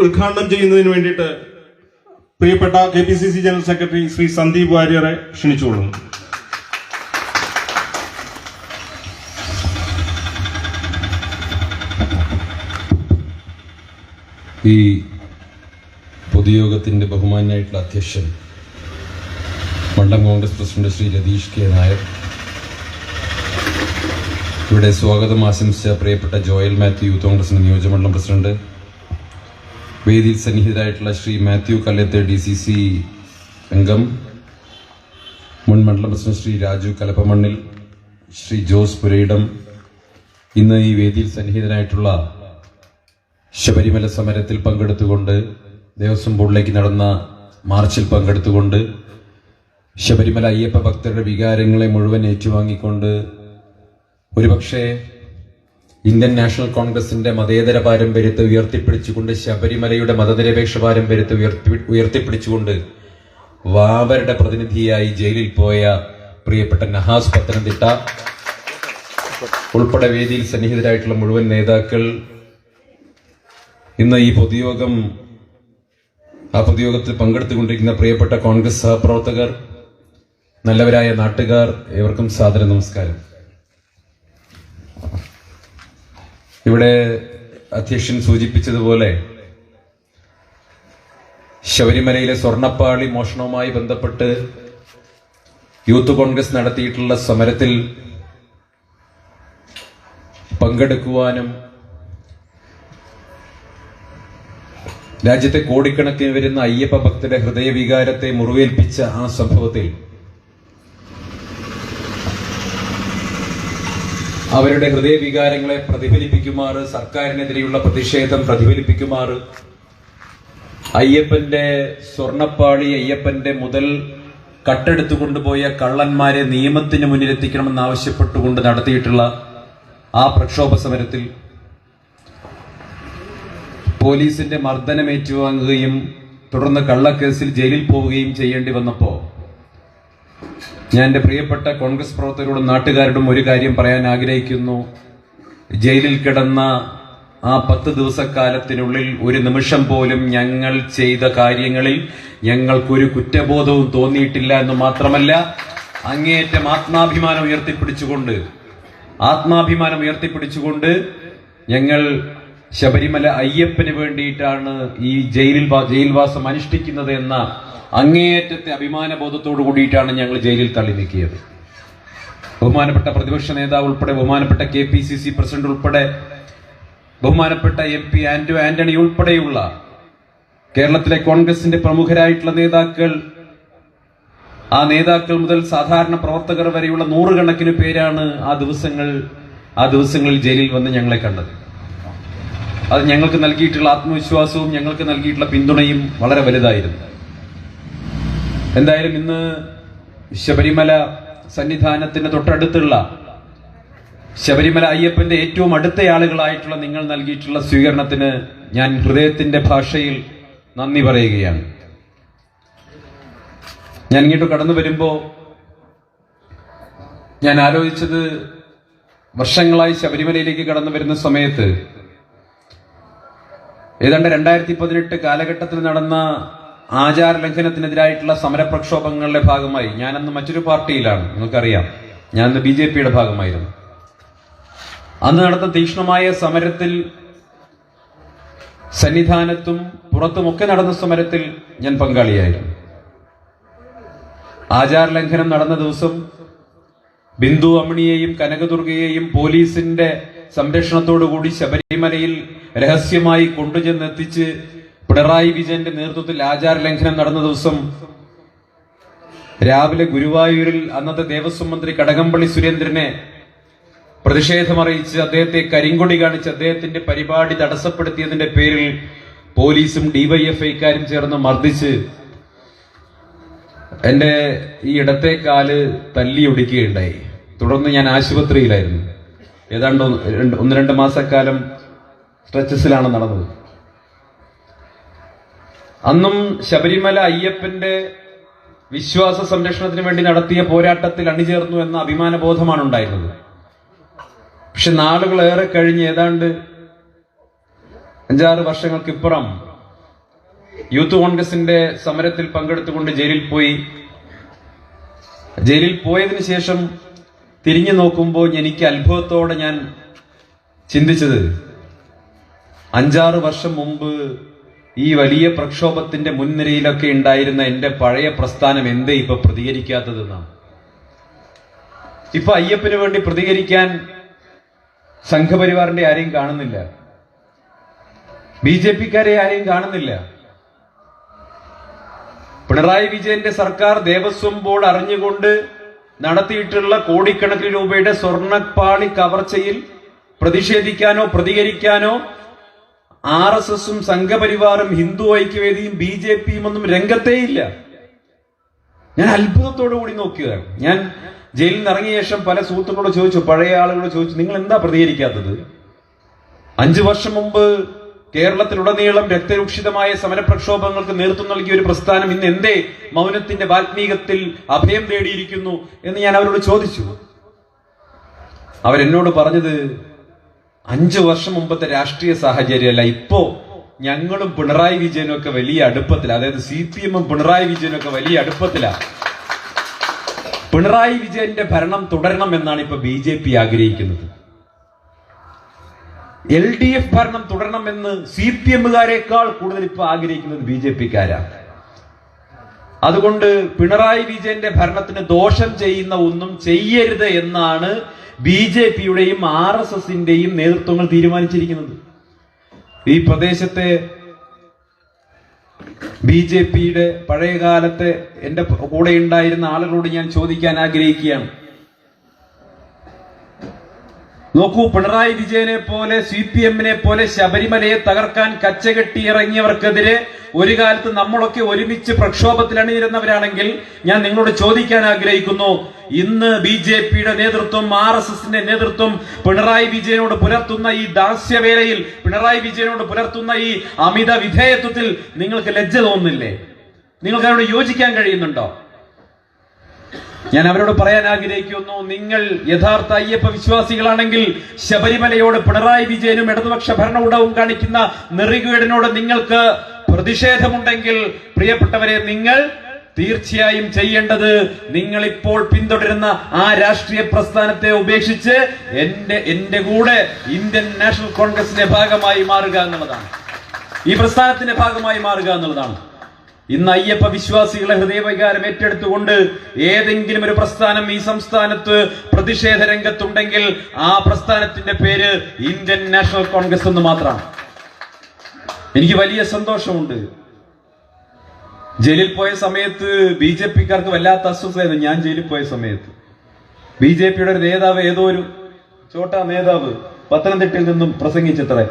ഉദ്ഘാടനം ചെയ്യുന്നതിന് വേണ്ടിയിട്ട് പ്രിയപ്പെട്ട K P C C general secretary Shri Sandeep വാര്യറെ ക്ഷണിച്ചുകൊള്ളുന്നു. ഈ പൊതുയോഗത്തിന്റെ ബഹുമാന്യായിട്ടുള്ള അധ്യക്ഷൻ മണ്ഡലം കോൺഗ്രസ് പ്രസിഡന്റ് ശ്രീ രതീഷ് കെ. നായർ ഇവിടെ സ്വാഗതം ആശംസിച്ച പ്രിയപ്പെട്ട ജോയൽ മാത്യു യൂത്ത് കോൺഗ്രസിന്റെ നിയോജകമണ്ഡലം പ്രസിഡന്റ് വേദിയിൽ സന്നിഹിതരായിട്ടുള്ള Shri Mathew Kallathe D C C അംഗം. മുൻ മണ്ഡലം പ്രസിഡന്റ് ശ്രീ രാജു കലപ്പമണ്ണിൽ ശ്രീ ജോസ് പുരയിടം. ഇന്ന് ഈ വേദിയിൽ സന്നിഹിതനായിട്ടുള്ള ശബരിമല സമരത്തിൽ പങ്കെടുത്തുകൊണ്ട് ദേവസ്വം ബോർഡിലേക്ക് നടന്ന മാർച്ചിൽ പങ്കെടുത്തുകൊണ്ട് ശബരിമല അയ്യപ്പ ഭക്തരുടെ വികാരങ്ങളെ മുഴുവൻ ഏറ്റുവാങ്ങിക്കൊണ്ട് ഒരുപക്ഷെ ഇന്ത്യൻ നാഷണൽ കോൺഗ്രസിന്റെ മതേതര പാരമ്പര്യത്തെ ഉയർത്തിപ്പിടിച്ചുകൊണ്ട് ശബരിമലയുടെ മതനിരപേക്ഷ പാരമ്പര്യത്തെ ഉയർത്തി ഉയർത്തിപ്പിടിച്ചുകൊണ്ട് വാവരുടെ പ്രതിനിധിയായി ജയിലിൽ പോയ പ്രിയപ്പെട്ട നഹാസ് പത്തനംതിട്ട ഉൾപ്പെടെ വേദിയിൽ സന്നിഹിതരായിട്ടുള്ള മുഴുവൻ നേതാക്കൾ. ഇന്ന് ഈ പൊതുയോഗം ആ പൊതുയോഗത്തിൽ പങ്കെടുത്തുകൊണ്ടിരിക്കുന്ന പ്രിയപ്പെട്ട കോൺഗ്രസ് സഹപ്രവർത്തകർ നല്ലവരായ നാട്ടുകാർ ഏവർക്കും സാദര നമസ്കാരം. ഇവിടെ അധ്യക്ഷൻ സൂചിപ്പിച്ചതുപോലെ ശബരിമലയിലെ സ്വർണപ്പാളി മോഷണവുമായി ബന്ധപ്പെട്ട് യൂത്ത് കോൺഗ്രസ് നടത്തിയിട്ടുള്ള സമരത്തിൽ പങ്കെടുക്കുവാനും രാജ്യത്തെ കോടിക്കണക്കിന് വരുന്ന അയ്യപ്പ ഭക്തരുടെ ഹൃദയവികാരത്തെ മുറിവേൽപ്പിച്ച ആ സംഭവത്തിൽ അവരുടെ ഹൃദയവികാരങ്ങളെ പ്രതിഫലിപ്പിക്കുമാറ് സർക്കാരിനെതിരെയുള്ള പ്രതിഷേധം പ്രതിഫലിപ്പിക്കുമാറ്. അയ്യപ്പന്റെ സ്വർണപ്പാളി അയ്യപ്പന്റെ മുതൽ കട്ടെടുത്തു കൊണ്ടുപോയ കള്ളന്മാരെ നിയമത്തിന് മുന്നിലെത്തിക്കണമെന്ന് ആവശ്യപ്പെട്ടുകൊണ്ട് നടത്തിയിട്ടുള്ള ആ പ്രക്ഷോഭ സമരത്തിൽ പോലീസിന്റെ മർദ്ദനം ഏറ്റുവാങ്ങുകയും തുടർന്ന് കള്ളക്കേസിൽ ജയിലിൽ പോവുകയും ചെയ്യേണ്ടി വന്നപ്പോ ഞാൻ എന്റെ പ്രിയപ്പെട്ട കോൺഗ്രസ് പ്രവർത്തകരോടും നാട്ടുകാരോടും ഒരു കാര്യം പറയാൻ ആഗ്രഹിക്കുന്നു. ജയിലിൽ കിടന്ന ആ പത്ത് ദിവസക്കാലത്തിനുള്ളിൽ ഒരു നിമിഷം പോലും ഞങ്ങൾ ചെയ്ത കാര്യങ്ങളിൽ ഞങ്ങൾക്കൊരു കുറ്റബോധവും തോന്നിയിട്ടില്ല എന്ന് മാത്രമല്ല അങ്ങേയറ്റം ആത്മാഭിമാനം ഉയർത്തിപ്പിടിച്ചുകൊണ്ട് ആത്മാഭിമാനം ഉയർത്തിപ്പിടിച്ചുകൊണ്ട് ഞങ്ങൾ ശബരിമല അയ്യപ്പന് വേണ്ടിയിട്ടാണ് ഈ ജയിലിൽ ജയിൽവാസം അനുഷ്ഠിക്കുന്നത് എന്ന അങ്ങേയറ്റത്തെ അഭിമാന ബോധത്തോടു കൂടിയിട്ടാണ് ഞങ്ങൾ ജയിലിൽ തള്ളി നീക്കിയത് ബഹുമാനപ്പെട്ട പ്രതിപക്ഷ നേതാവ് ഉൾപ്പെടെ ബഹുമാനപ്പെട്ട K P C C president ഉൾപ്പെടെ ബഹുമാനപ്പെട്ട എം പി ആന്റോ ആന്റണി ഉൾപ്പെടെയുള്ള കേരളത്തിലെ കോൺഗ്രസിന്റെ പ്രമുഖരായിട്ടുള്ള നേതാക്കൾ ആ നേതാക്കൾ മുതൽ സാധാരണ പ്രവർത്തകർ വരെയുള്ള നൂറുകണക്കിന് പേരാണ് ആ ദിവസങ്ങൾ ആ ദിവസങ്ങളിൽ ജയിലിൽ വന്ന് ഞങ്ങളെ കണ്ടത്. അത് ഞങ്ങൾക്ക് നൽകിയിട്ടുള്ള ആത്മവിശ്വാസവും ഞങ്ങൾക്ക് നൽകിയിട്ടുള്ള പിന്തുണയും വളരെ വലുതായിരുന്നു. എന്തായാലും ഇന്ന് ശബരിമല സന്നിധാനത്തിന് തൊട്ടടുത്തുള്ള ശബരിമല അയ്യപ്പന്റെ ഏറ്റവും അടുത്ത ആളുകളായിട്ടുള്ള നിങ്ങൾ നൽകിയിട്ടുള്ള സ്വീകരണത്തിന് ഞാൻ ഹൃദയത്തിന്റെ ഭാഷയിൽ നന്ദി പറയുകയാണ്. ഞാൻ ഇങ്ങോട്ട് കടന്നു വരുമ്പോ ഞാൻ ആലോചിച്ചത് വർഷങ്ങളായി ശബരിമലയിലേക്ക് കടന്നു വരുന്ന സമയത്ത് ഏതാണ്ട് രണ്ടായിരത്തി പതിനെട്ട് കാലഘട്ടത്തിൽ നടന്ന ആചാര ലംഘനത്തിനെതിരായിട്ടുള്ള സമരപ്രക്ഷോഭങ്ങളുടെ ഭാഗമായി ഞാനന്ന് മറ്റൊരു പാർട്ടിയിലാണ്. നിങ്ങൾക്കറിയാം. ഞാൻ അന്ന് ബി ജെ പിയുടെ ഭാഗമായിരുന്നു. അന്ന് നടന്ന തീക്ഷ്ണമായ സമരത്തിൽ സന്നിധാനത്തും പുറത്തുമൊക്കെ നടന്ന സമരത്തിൽ ഞാൻ പങ്കാളിയായിരുന്നു. ആചാര ലംഘനം നടന്ന ദിവസം ബിന്ദു അമ്മിണിയെയും കനകദുർഗയെയും പോലീസിന്റെ സംരക്ഷണത്തോടുകൂടി ശബരിമലയിൽ രഹസ്യമായി കൊണ്ടുചെന്നെത്തിച്ച് പിണറായി വിജയന്റെ നേതൃത്വത്തിൽ ആചാര ലംഘനം നടന്ന ദിവസം രാവിലെ ഗുരുവായൂരിൽ അന്നത്തെ ദേവസ്വം മന്ത്രി കടകംപള്ളി സുരേന്ദ്രനെ പ്രതിഷേധമറിയിച്ച് അദ്ദേഹത്തെ കരിങ്കൊടി കാണിച്ച് അദ്ദേഹത്തിന്റെ പരിപാടി തടസ്സപ്പെടുത്തിയതിന്റെ പേരിൽ പോലീസും ഡിവൈഎഫ്ഐക്കാരും ചേർന്ന് മർദ്ദിച്ച് എന്റെ ഈ ഇടത്തെ കാൽ തല്ലി ഒടിക്കുകയുണ്ടായി. തുടർന്ന് ഞാൻ ആശുപത്രിയിലായിരുന്നു. ഏതാണ്ട് ഒന്ന് രണ്ട് മാസക്കാലം സ്ട്രെച്ചസിലാണ് നടന്നത്. അന്നും ശബരിമല അയ്യപ്പന്റെ വിശ്വാസ സംരക്ഷണത്തിന് വേണ്ടി നടത്തിയ പോരാട്ടത്തിൽ അണിചേർന്നു എന്ന അഭിമാനബോധമാണ് ഉണ്ടായിരുന്നത്. പക്ഷെ നാളുകളേറെ കഴിഞ്ഞ് ഏതാണ്ട് അഞ്ചാറ് വർഷങ്ങൾക്കിപ്പുറം യൂത്ത് കോൺഗ്രസിന്റെ സമരത്തിൽ പങ്കെടുത്തുകൊണ്ട് ജയിലിൽ പോയി. ജയിലിൽ പോയതിന് ശേഷം തിരിഞ്ഞു നോക്കുമ്പോൾ എനിക്ക് അത്ഭുതത്തോടെ ഞാൻ ചിന്തിച്ചത് അഞ്ചാറ് വർഷം മുമ്പ് ഈ വലിയ പ്രക്ഷോഭത്തിന്റെ മുൻനിരയിലൊക്കെ ഉണ്ടായിരുന്ന എന്റെ പഴയ പ്രസ്ഥാനം എന്തേ ഇപ്പൊ പ്രതികരിക്കാത്തതെന്നാണ് ഇപ്പൊ അയ്യപ്പന് വേണ്ടി പ്രതികരിക്കാൻ സംഘപരിവാറിന്റെ ആരെയും കാണുന്നില്ല. ബി ജെ പിക്കാരെ ആരെയും കാണുന്നില്ല. പിണറായി വിജയന്റെ സർക്കാർ ദേവസ്വം ബോർഡ് അറിഞ്ഞുകൊണ്ട് നടത്തിയിട്ടുള്ള കോടിക്കണക്കിന് രൂപയുടെ സ്വർണപ്പാളി കവർച്ചയിൽ പ്രതിഷേധിക്കാനോ പ്രതികരിക്കാനോ ആർ എസ് എസും സംഘപരിവാറും ഹിന്ദു ഐക്യവേദിയും ബി ജെ പിയും ഒന്നും രംഗത്തേയില്ല ഞാൻ അത്ഭുതത്തോടു കൂടി നോക്കുകയാണ്. ഞാൻ ജയിലിൽ നിന്ന് ഇറങ്ങിയ ശേഷം പല സുഹൃത്തുക്കളോട് ചോദിച്ചു പഴയ ആളുകളോട് ചോദിച്ചു നിങ്ങൾ എന്താ പ്രതികരിക്കാത്തത്? അഞ്ചു വർഷം മുമ്പ് കേരളത്തിലുടനീളം രക്തരൂക്ഷിതമായ സമരപ്രക്ഷോഭങ്ങൾക്ക് നേതൃത്വം നൽകിയ ഒരു പ്രസ്ഥാനം ഇന്ന് എന്തേ മൗനത്തിന്റെ വാത്മീകത്തിൽ അഭയം തേടിയിരിക്കുന്നു എന്ന് ഞാൻ അവരോട് ചോദിച്ചു. അവരെന്നോട് പറഞ്ഞത് അഞ്ചു വർഷം മുമ്പത്തെ രാഷ്ട്രീയ സാഹചര്യമല്ല ഇപ്പോ ഞങ്ങളും പിണറായി വിജയനും ഒക്കെ വലിയ അടുപ്പത്തില. അതായത് സി പി എമ്മും പിണറായി വിജയനും ഒക്കെ വലിയ അടുപ്പത്തിലാ. പിണറായി വിജയന്റെ ഭരണം തുടരണം എന്നാണ് ഇപ്പൊ ബി ജെ പി ആഗ്രഹിക്കുന്നത്. എൽ ഡി എഫ് ഭരണം തുടരണമെന്ന് സി പി എമ്മുകാരെക്കാൾ കൂടുതൽ ഇപ്പൊ ആഗ്രഹിക്കുന്നത് ബി ജെ പിക്കാരാണ് അതുകൊണ്ട് പിണറായി വിജയന്റെ ഭരണത്തിന് ദോഷം ചെയ്യുന്ന ഒന്നും ചെയ്യരുത് എന്നാണ് ബി ജെ പിയുടെയും ആർ എസ് എസിന്റെയും നേതൃത്വങ്ങൾ തീരുമാനിച്ചിരിക്കുന്നത്. ഈ പ്രദേശത്തെ ബി ജെ പിയുടെ പഴയകാലത്തെ എന്റെ കൂടെ ഉണ്ടായിരുന്ന ആളുകളോട് ഞാൻ ചോദിക്കാൻ ആഗ്രഹിക്കുകയാണ്. നോക്കൂ പിണറായി വിജയനെ പോലെ സി പി എമ്മിനെ പോലെ ശബരിമലയെ തകർക്കാൻ കച്ചകെട്ടി ഇറങ്ങിയവർക്കെതിരെ ഒരു കാലത്ത് നമ്മളൊക്കെ ഒരുമിച്ച് പ്രക്ഷോഭത്തിൽ അണിനിരുന്നവരാണെങ്കിൽ ഞാൻ നിങ്ങളോട് ചോദിക്കാൻ ആഗ്രഹിക്കുന്നു. ഇന്ന് ബി ജെ പിയുടെ നേതൃത്വം ആർ എസ് എസിന്റെ നേതൃത്വം പിണറായി വിജയനോട് പുലർത്തുന്ന ഈ ദാസ്യവേലയിൽ പിണറായി വിജയനോട് പുലർത്തുന്ന ഈ അമിത വിധേയത്വത്തിൽ നിങ്ങൾക്ക് ലജ്ജ തോന്നുന്നില്ലേ നിങ്ങൾക്ക് അതിനോട് യോജിക്കാൻ കഴിയുന്നുണ്ടോ? ഞാൻ അവരോട് പറയാൻ ആഗ്രഹിക്കുന്നു നിങ്ങൾ യഥാർത്ഥ അയ്യപ്പ വിശ്വാസികളാണെങ്കിൽ ശബരിമലയോട് പിണറായി വിജയനും ഇടതുപക്ഷ ഭരണകൂടവും കാണിക്കുന്ന നെറികേടിനോട് നിങ്ങൾക്ക് പ്രതിഷേധമുണ്ടെങ്കിൽ പ്രിയപ്പെട്ടവരെ നിങ്ങൾ തീർച്ചയായും ചെയ്യേണ്ടത് നിങ്ങൾ ഇപ്പോൾ പിന്തുടരുന്ന ആ രാഷ്ട്രീയ പ്രസ്ഥാനത്തെ ഉപേക്ഷിച്ച് എന്റെ എന്റെ കൂടെ ഇന്ത്യൻ നാഷണൽ കോൺഗ്രസിന്റെ ഭാഗമായി മാറുക എന്നുള്ളതാണ്. ഈ പ്രസ്ഥാനത്തിന്റെ ഭാഗമായി മാറുക എന്നുള്ളതാണ്. ഇന്ന് അയ്യപ്പ വിശ്വാസികളെ ഹൃദയവികാരം ഏറ്റെടുത്തുകൊണ്ട് ഏതെങ്കിലും ഒരു പ്രസ്ഥാനം ഈ സംസ്ഥാനത്ത് പ്രതിഷേധ രംഗത്തുണ്ടെങ്കിൽ ആ പ്രസ്ഥാനത്തിന്റെ പേര് ഇന്ത്യൻ നാഷണൽ കോൺഗ്രസ് എന്ന് മാത്രമാണ്. എനിക്ക് വലിയ സന്തോഷമുണ്ട്. ജയിലിൽ പോയ സമയത്ത് ബി ജെ പിക്കാർക്ക് വല്ലാത്ത അസ്വസ്ഥയായിരുന്നു ഞാൻ ജയിലിൽ പോയ സമയത്ത്. ബി ജെ പിയുടെ ഒരു നേതാവ് ഏതോ ഒരു ചോട്ടാ നേതാവ് പത്തനംതിട്ടയിൽ നിന്നും പ്രസംഗിച്ചത്രേ.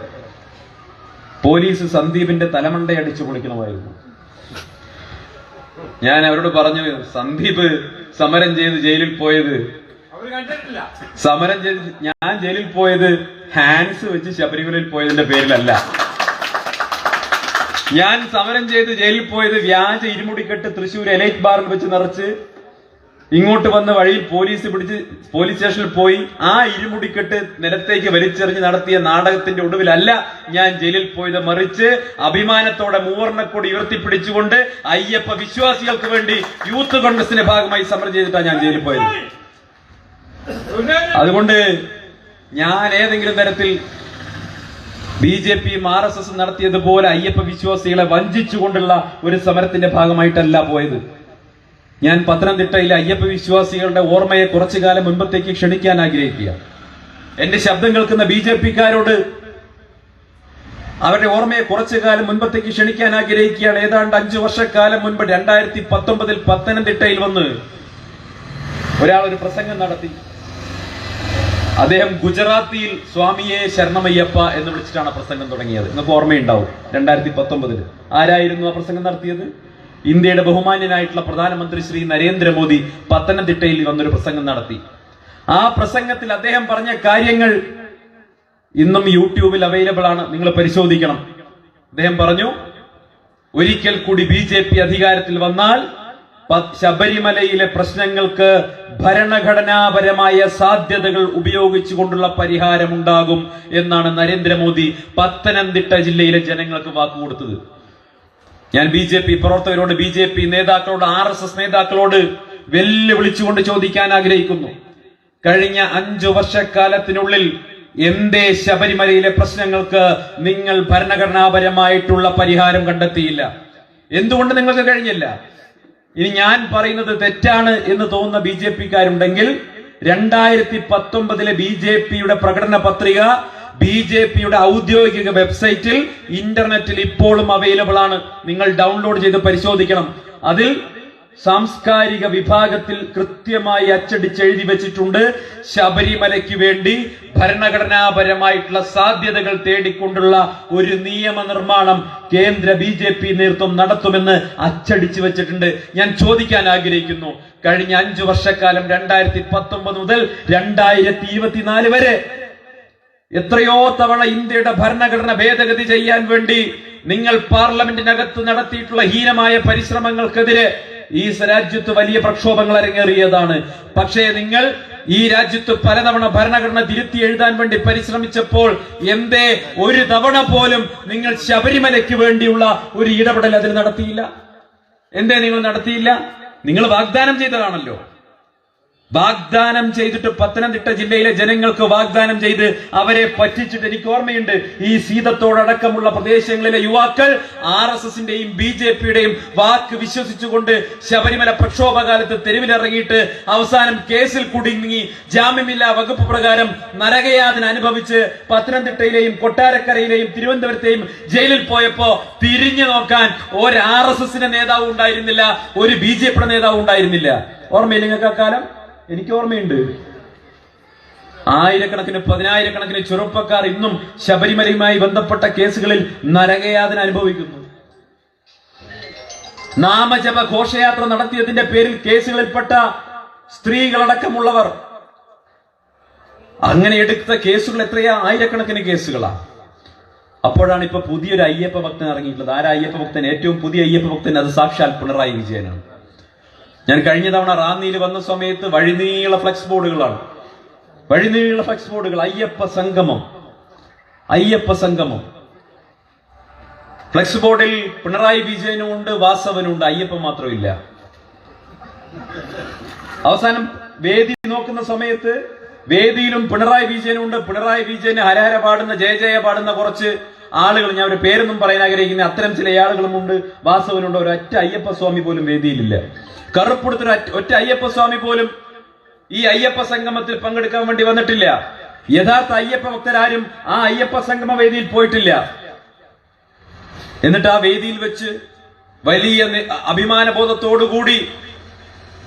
പോലീസ് സന്ദീപിന്റെ തലമണ്ടയടിച്ചു പൊളിക്കണമായിരുന്നു. ഞാൻ അവരോട് പറഞ്ഞു സന്ദീപ് സമരം ചെയ്ത് ജയിലിൽ പോയത്. സമരം ചെയ്ത് ഞാൻ ജയിലിൽ പോയത് ഹാൻഡ്സ് വെച്ച് ശബരിമലയിൽ പോയതിന്റെ പേരിലല്ല. ഞാൻ സമരം ചെയ്ത് ജയിലിൽ പോയത് വ്യാജ ഇരുമുടിക്കെട്ട് തൃശ്ശൂർ എലൈറ്റ് ബാറിൽ വെച്ച് നിറച്ച് ഇങ്ങോട്ട് വന്ന വഴിയിൽ പോലീസ് പിടിച്ച് പോലീസ് സ്റ്റേഷനിൽ പോയി ആ ഇരുമുടിക്കെട്ട് നിലത്തേക്ക് വലിച്ചെറിഞ്ഞ് നടത്തിയ നാടകത്തിന്റെ ഒടുവിലല്ല ഞാൻ ജയിലിൽ പോയത്. മറിച്ച് അഭിമാനത്തോടെ മൂവർണക്കൊടി ഉയർത്തിപ്പിടിച്ചുകൊണ്ട് അയ്യപ്പ വിശ്വാസികൾക്ക് വേണ്ടി യൂത്ത് കോൺഗ്രസിന്റെ ഭാഗമായി സമരം ചെയ്തിട്ടാണ് ഞാൻ ജയിലിൽ പോയത്. അതുകൊണ്ട് ഞാൻ ഏതെങ്കിലും തരത്തിൽ ബി ജെ പിയും ആർ എസ് എസ് നടത്തിയതുപോലെ അയ്യപ്പ വിശ്വാസികളെ വഞ്ചിച്ചുകൊണ്ടുള്ള ഒരു സമരത്തിന്റെ ഭാഗമായിട്ടല്ല പോയത്. ഞാൻ പത്തനംതിട്ടയിലെ അയ്യപ്പ വിശ്വാസികളുടെ ഓർമ്മയെ കുറച്ചു കാലം മുൻപത്തേക്ക് ക്ഷണിക്കാൻ ആഗ്രഹിക്കുക. എന്റെ ശബ്ദം കേൾക്കുന്ന ബി ജെ പിക്കാരോട് അവരുടെ ഓർമ്മയെ കുറച്ചു കാലം മുൻപത്തേക്ക് ക്ഷണിക്കാൻ ആഗ്രഹിക്കുകയാണ്. ഏതാണ്ട് അഞ്ചു വർഷക്കാലം മുൻപ് രണ്ടായിരത്തി പത്തൊമ്പതിൽ പത്തനംതിട്ടയിൽ വന്ന് ഒരാൾ ഒരു പ്രസംഗം നടത്തി. അദ്ദേഹം ഗുജറാത്തിയിൽ സ്വാമിയെ ശരണമയ്യപ്പ എന്ന് വിളിച്ചിട്ടാണ് പ്രസംഗം തുടങ്ങിയത്. നിങ്ങൾക്ക് ഓർമ്മയുണ്ടാവും രണ്ടായിരത്തി പത്തൊമ്പതിൽ ആരായിരുന്നു ആ പ്രസംഗം നടത്തിയത്? ഇന്ത്യയുടെ ബഹുമാന്യനായിട്ടുള്ള പ്രധാനമന്ത്രി ശ്രീ നരേന്ദ്രമോദി പത്തനംതിട്ടയിൽ വന്നൊരു പ്രസംഗം നടത്തി. ആ പ്രസംഗത്തിൽ അദ്ദേഹം പറഞ്ഞ കാര്യങ്ങൾ ഇന്നും യൂട്യൂബിൽ അവൈലബിൾ ആണ്. നിങ്ങൾ പരിശോധിക്കണം. അദ്ദേഹം പറഞ്ഞു ഒരിക്കൽ കൂടി ബി ജെ പി അധികാരത്തിൽ വന്നാൽ ശബരിമലയിലെ പ്രശ്നങ്ങൾക്ക് ഭരണഘടനാപരമായ സാധ്യതകൾ ഉപയോഗിച്ചുകൊണ്ടുള്ള പരിഹാരമുണ്ടാകും എന്നാണ് നരേന്ദ്രമോദി പത്തനംതിട്ട ജില്ലയിലെ ജനങ്ങൾക്ക് വാക്കുകൊടുത്തത്. ഞാൻ ബി ജെ പി പ്രവർത്തകരോട് ബി ജെ പി നേതാക്കളോട് ആർ എസ് എസ് നേതാക്കളോട് വെല്ലുവിളിച്ചുകൊണ്ട് ചോദിക്കാൻ ആഗ്രഹിക്കുന്നു. കഴിഞ്ഞ അഞ്ചു വർഷക്കാലത്തിനുള്ളിൽ എന്തേ ശബരിമലയിലെ പ്രശ്നങ്ങൾക്ക് നിങ്ങൾ ഭരണഘടനാപരമായിട്ടുള്ള പരിഹാരം കണ്ടെത്തിയില്ല? എന്തുകൊണ്ട് നിങ്ങൾക്ക് കഴിഞ്ഞില്ല? ഇനി ഞാൻ പറയുന്നത് തെറ്റാണ് എന്ന് തോന്നുന്ന ബി ജെ പിക്കാരുണ്ടെങ്കിൽ രണ്ടായിരത്തി പത്തൊമ്പതിലെ ബി ജെ പിയുടെ പ്രകടന പത്രിക ബി ജെ പിയുടെ ഔദ്യോഗിക വെബ്സൈറ്റിൽ ഇന്റർനെറ്റിൽ ഇപ്പോഴും അവൈലബിൾ ആണ്. നിങ്ങൾ ഡൗൺലോഡ് ചെയ്ത് പരിശോധിക്കണം. അതിൽ സാംസ്കാരിക വിഭാഗത്തിൽ കൃത്യമായി അച്ചടിച്ചെഴുതി വെച്ചിട്ടുണ്ട്. ശബരിമലയ്ക്ക് വേണ്ടി ഭരണഘടനാപരമായിട്ടുള്ള സാധ്യതകൾ തേടിക്കൊണ്ടുള്ള ഒരു നിയമനിർമ്മാണം കേന്ദ്ര ബി ജെ പി നേതൃത്വം നടത്തുമെന്ന് അച്ചടിച്ചു വെച്ചിട്ടുണ്ട്. ഞാൻ ചോദിക്കാൻ ആഗ്രഹിക്കുന്നു. കഴിഞ്ഞ അഞ്ചു വർഷക്കാലം രണ്ടായിരത്തി പത്തൊമ്പത് മുതൽ രണ്ടായിരത്തി ഇരുപത്തിനാല് വരെ എത്രയോ തവണ ഇന്ത്യയുടെ ഭരണഘടന ഭേദഗതി ചെയ്യാൻ വേണ്ടി നിങ്ങൾ പാർലമെന്റിനകത്ത് നടത്തിയിട്ടുള്ള ഹീനമായ പരിശ്രമങ്ങൾക്കെതിരെ ഈ രാജ്യത്ത് വലിയ പ്രക്ഷോഭങ്ങൾ അരങ്ങേറിയതാണ്. പക്ഷേ നിങ്ങൾ ഈ രാജ്യത്ത് പലതവണ ഭരണഘടന തിരുത്തി എഴുതാൻ വേണ്ടി പരിശ്രമിച്ചപ്പോൾ എന്തേ ഒരു തവണ പോലും നിങ്ങൾ ശബരിമലയ്ക്ക് വേണ്ടിയുള്ള ഒരു ഇടപെടൽ അതിൽ നടത്തിയില്ല. എന്തേ നിങ്ങൾ നടത്തിയില്ല? നിങ്ങൾ വാഗ്ദാനം ചെയ്തതാണല്ലോ. വാഗ്ദാനം ചെയ്തിട്ട് പത്തനംതിട്ട ജില്ലയിലെ ജനങ്ങൾക്ക് വാഗ്ദാനം ചെയ്ത് അവരെ പറ്റിച്ചിട്ട് എനിക്ക് ഓർമ്മയുണ്ട്. ഈ സീതത്തോടക്കമുള്ള പ്രദേശങ്ങളിലെ യുവാക്കൾ ആർ എസ് എസിന്റെയും ബി ജെ പിയുടെയും വാക്ക് വിശ്വസിച്ചുകൊണ്ട് ശബരിമല പ്രക്ഷോഭകാലത്ത് തെരുവിലിറങ്ങിയിട്ട് അവസാനം കേസിൽ കുടുങ്ങി ജാമ്യമില്ലാ വകുപ്പ് പ്രകാരം നരകയാതന അനുഭവിച്ച് പത്തനംതിട്ടയിലെയും കൊട്ടാരക്കരയിലെയും തിരുവനന്തപുരത്തെയും ജയിലിൽ പോയപ്പോ തിരിഞ്ഞു നോക്കാൻ ഒരു ആർ എസ് എസിന്റെ നേതാവ് ഉണ്ടായിരുന്നില്ല ഒരു ബി ജെ പിയുടെ നേതാവ് ഉണ്ടായിരുന്നില്ല. ഓർമ്മയില്ലേ നിങ്ങൾക്ക് ആ കാലം? എനിക്ക് ഓർമ്മയുണ്ട് ആയിരക്കണക്കിന് പതിനായിരക്കണക്കിന് ചെറുപ്പക്കാർ ഇന്നും ശബരിമലയുമായി ബന്ധപ്പെട്ട കേസുകളിൽ നരകയാതന അനുഭവിക്കുന്നു. നാമജപ ഘോഷയാത്ര നടത്തിയതിന്റെ പേരിൽ കേസുകളിൽപ്പെട്ട സ്ത്രീകളടക്കമുള്ളവർ അങ്ങനെ എടുത്ത കേസുകൾ എത്രയാ? ആയിരക്കണക്കിന് കേസുകളാ. അപ്പോഴാണ് ഇപ്പൊ പുതിയൊരു അയ്യപ്പ ഭക്തൻ ഇറങ്ങിയിട്ടുള്ളത്. ആരാ അയ്യപ്പ ഭക്തൻ? ഏറ്റവും പുതിയ അയ്യപ്പ ഭക്തൻ അത് സാക്ഷാൽ പിണറായി വിജയനാണ്. ഞാൻ കഴിഞ്ഞ തവണ റാന്നിയിൽ വന്ന സമയത്ത് വഴിനീള ഫ്ലക്സ് ബോർഡുകളാണ് വഴിനീള ഫ്ലക്സ് ബോർഡുകൾ അയ്യപ്പ സംഗമം. അയ്യപ്പ സംഗമം. ഫ്ലക്സ് ബോർഡിൽ പിണറായി വിജയനും ഉണ്ട് വാസവനും ഉണ്ട് അയ്യപ്പ മാത്രമില്ല അവസാനം വേദി നോക്കുന്ന സമയത്ത് വേദിയിലും പിണറായി വിജയനും ഉണ്ട്. പിണറായി വിജയന് ഹരഹര പാടുന്ന ജയ ജയ പാടുന്ന കുറച്ച് ആളുകൾ ഞാൻ ഒരു പേരൊന്നും പറയാൻ ആഗ്രഹിക്കുന്ന അത്തരം ചില ആളുകളും ഉണ്ട് വാസവനുണ്ട് ഒരു അറ്റ അയ്യപ്പ സ്വാമി പോലും വേദിയിലില്ല. കറുപ്പെടുത്തൊരു ഒറ്റ- ഒറ്റ അയ്യപ്പ സ്വാമി പോലും ഈ അയ്യപ്പ സംഗമത്തിൽ പങ്കെടുക്കാൻ വേണ്ടി വന്നിട്ടില്ല. യഥാർത്ഥ അയ്യപ്പ ഭക്തരാരും ആ അയ്യപ്പ സംഗമ വേദിയിൽ പോയിട്ടില്ല. എന്നിട്ട് ആ വേദിയിൽ വെച്ച് വലിയ അഭിമാന അഭിമാനബോധത്തോടുകൂടി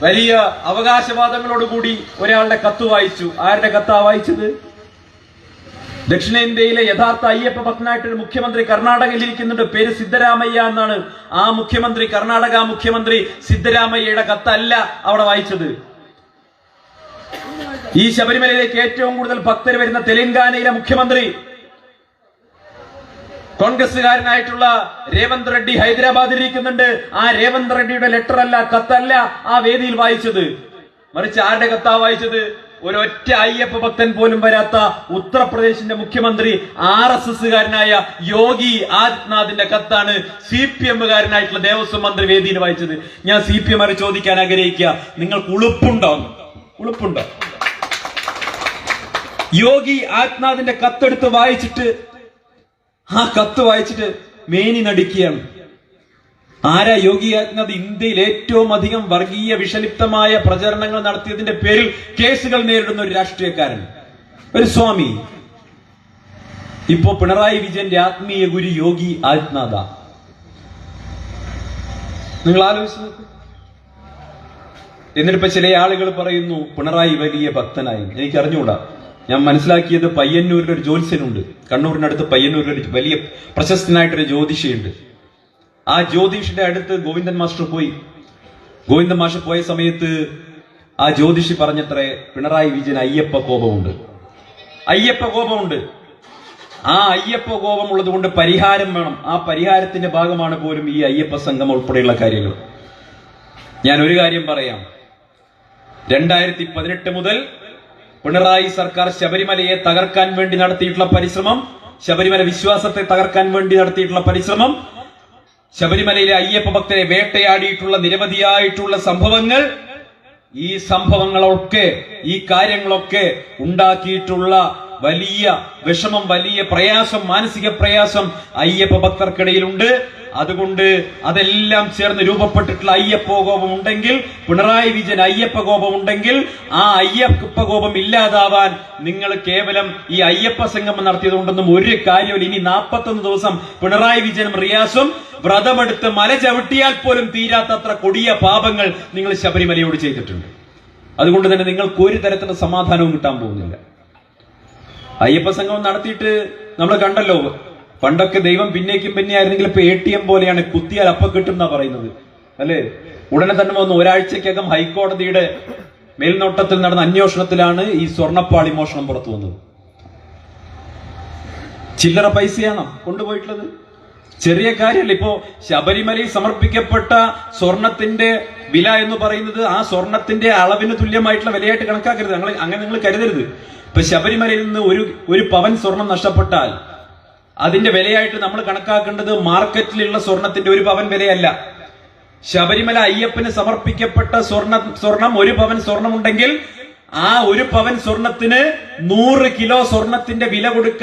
വലിയ അവകാശവാദങ്ങളോടുകൂടി ഒരാളുടെ കത്ത് വായിച്ചു. ആരുടെ കത്താ വായിച്ചത്? ദക്ഷിണേന്ത്യയിലെ യഥാർത്ഥ അയ്യപ്പ ഭക്തനായിട്ടൊരു മുഖ്യമന്ത്രി കർണാടകയിൽ ഇരിക്കുന്നുണ്ട് പേര് സിദ്ധരാമയ്യ എന്നാണ്. ആ മുഖ്യമന്ത്രി കർണാടക മുഖ്യമന്ത്രി സിദ്ധരാമയ്യയുടെ കത്തല്ല അവിടെ വായിച്ചത്. ഈ ശബരിമലയിലേക്ക് ഏറ്റവും കൂടുതൽ ഭക്തർ വരുന്ന തെലങ്കാനയിലെ മുഖ്യമന്ത്രി കോൺഗ്രസുകാരനായിട്ടുള്ള രേവന്ത് റെഡ്ഡി ഹൈദരാബാദിൽ ഇരിക്കുന്നുണ്ട് ആ രേവന്ത് റെഡ്ഡിയുടെ ലെറ്റർ അല്ല കത്തല്ല ആ വേദിയിൽ വായിച്ചത്. മറിച്ച് ആരുടെ കത്താ വായിച്ചത്? ഒരൊറ്റ അയ്യപ്പ ഭക്തൻ പോലും വരാത്ത ഉത്തർപ്രദേശിന്റെ മുഖ്യമന്ത്രി ആർ എസ് എസ്സുകാരനായ യോഗി ആദിത്യനാഥിന്റെ കത്താണ് സി പി എമ്മുകാരനായിട്ടുള്ള ദേവസ്വം മന്ത്രി വേദിയിൽ വായിച്ചത്. ഞാൻ സി പി എം ചോദിക്കാൻ ആഗ്രഹിക്കുക. നിങ്ങൾക്ക് ഉളുപ്പുണ്ടോ? ഉളുപ്പുണ്ടോ? യോഗി ആദിത്യനാഥിന്റെ കത്തെടുത്ത് വായിച്ചിട്ട് ആ കത്ത് വായിച്ചിട്ട് മേനി നടിക്കുകയാണ്. ആരാ യോഗി ആദിത്യനാഥ് ഇന്ത്യയിൽ ഏറ്റവും അധികം വർഗീയ വിഷലിപ്തമായ പ്രചരണങ്ങൾ നടത്തിയതിന്റെ പേരിൽ കേസുകൾ നേരിടുന്ന ഒരു രാഷ്ട്രീയക്കാരൻ. ഒരു സ്വാമി. ഇപ്പോ പിണറായി വിജയന്റെ ആത്മീയ ഗുരു യോഗി ആദിത്യനാഥ. നിങ്ങൾ ആലോചിച്ച് എന്നിട്ടിപ്പോ ചില ആളുകൾ പറയുന്നു പിണറായി വലിയ ഭക്തനായി. എനിക്ക് അറിഞ്ഞുകൂടാ ഞാൻ മനസ്സിലാക്കിയത് പയ്യന്നൂരിലൊരു ജ്യോത്സ്യനുണ്ട്. കണ്ണൂരിനടുത്ത് പയ്യന്നൂരിലൊരു വലിയ പ്രശസ്തനായിട്ടൊരു ജ്യോതിഷിയുണ്ട്. ആ ജ്യോതിഷിന്റെ അടുത്ത് ഗോവിന്ദൻ മാസ്റ്റർ പോയി. ഗോവിന്ദൻ മാസ്റ്റർ പോയ സമയത്ത് ആ ജ്യോതിഷി പറഞ്ഞത്രേ പിണറായി വിജയൻ അയ്യപ്പ കോപമുണ്ട്. അയ്യപ്പ കോപമുണ്ട്. ആ അയ്യപ്പ കോപം ഉള്ളത് കൊണ്ട് പരിഹാരം വേണം. ആ പരിഹാരത്തിന്റെ ഭാഗമാണ് പോലും ഈ അയ്യപ്പ സംഘം ഉൾപ്പെടെയുള്ള കാര്യങ്ങൾ. ഞാൻ ഒരു കാര്യം പറയാം. രണ്ടായിരത്തി പതിനെട്ട് മുതൽ പിണറായി സർക്കാർ ശബരിമലയെ തകർക്കാൻ വേണ്ടി നടത്തിയിട്ടുള്ള പരിശ്രമം ശബരിമല വിശ്വാസത്തെ തകർക്കാൻ വേണ്ടി നടത്തിയിട്ടുള്ള പരിശ്രമം ശബരിമലയിലെ അയ്യപ്പ ഭക്തരെ വേട്ടയാടിയിട്ടുള്ള നിരവധിയായിട്ടുള്ള സംഭവങ്ങൾ ഈ സംഭവങ്ങളൊക്കെ ഈ കാര്യങ്ങളൊക്കെ ഉണ്ടാക്കിയിട്ടുള്ള വലിയ വിഷമം വലിയ പ്രയാസം മാനസിക പ്രയാസം അയ്യപ്പ ഭക്തർക്കിടയിലുണ്ട്. അതുകൊണ്ട് അതെല്ലാം ചേർന്ന് രൂപപ്പെട്ടിട്ടുള്ള അയ്യപ്പ കോപം ഉണ്ടെങ്കിൽ പിണറായി വിജയൻ അയ്യപ്പ കോപം ഉണ്ടെങ്കിൽ ആ അയ്യപ്പ കോപം ഇല്ലാതാവാൻ നിങ്ങൾ കേവലം ഈ അയ്യപ്പ സംഗമം നടത്തിയത് കൊണ്ടൊന്നും ഒരു കാര്യമില്ല ഇനി നാൽപ്പത്തൊന്ന് ദിവസം പിണറായി വിജയനും റിയാസും വ്രതമെടുത്ത് മല ചവിട്ടിയാൽ പോലും തീരാത്തത്ര കൊടിയ പാപങ്ങൾ നിങ്ങൾ ശബരിമലയോട് ചെയ്തിട്ടുണ്ട്. അതുകൊണ്ട് തന്നെ നിങ്ങൾക്ക് ഒരു തരത്തിലുള്ള സമാധാനവും കിട്ടാൻ പോകുന്നില്ല. അയ്യപ്പ സംഗമം നടത്തിയിട്ട് നമ്മൾ കണ്ടല്ലോ പണ്ടൊക്കെ ദൈവം പിന്നേക്കും പിന്നെ ആയിരുന്നെങ്കിൽ ഇപ്പൊ എ ടി എം പോലെയാണ് കുത്തിയാൽ അപ്പൊ കിട്ടും എന്നാ പറയുന്നത്. അല്ലേ? ഉടനെ തന്നെ വന്നു. ഒരാഴ്ചക്കകം ഹൈക്കോടതിയുടെ മേൽനോട്ടത്തിൽ നടന്ന അന്വേഷണത്തിലാണ് ഈ സ്വർണപ്പാളി മോഷണം പുറത്തു വന്നത്. ചില്ലറ പൈസയാണോ കൊണ്ടുപോയിട്ടുള്ളത്? ചെറിയ കാര്യമല്ല. ഇപ്പോ ശബരിമലയിൽ സമർപ്പിക്കപ്പെട്ട സ്വർണത്തിന്റെ വില എന്ന് പറയുന്നത് ആ സ്വർണത്തിന്റെ അളവിന് തുല്യമായിട്ടുള്ള വിലയായിട്ട് കണക്കാക്കരുത്. അങ്ങനെ നിങ്ങൾ കരുതരുത്. ഇപ്പൊ ശബരിമലയിൽ നിന്ന് ഒരു ഒരു പവൻ സ്വർണം നഷ്ടപ്പെട്ടാൽ അതിന്റെ വിലയായിട്ട് നമ്മൾ കണക്കാക്കേണ്ടത് മാർക്കറ്റിലുള്ള സ്വർണത്തിന്റെ ഒരു പവൻ വിലയല്ല. ശബരിമല അയ്യപ്പന് സമർപ്പിക്കപ്പെട്ട സ്വർണ സ്വർണം ഒരു പവൻ സ്വർണമുണ്ടെങ്കിൽ ആ ഒരു പവൻ സ്വർണത്തിന് നൂറ് കിലോ സ്വർണത്തിന്റെ വില കൊടുക്കാൻ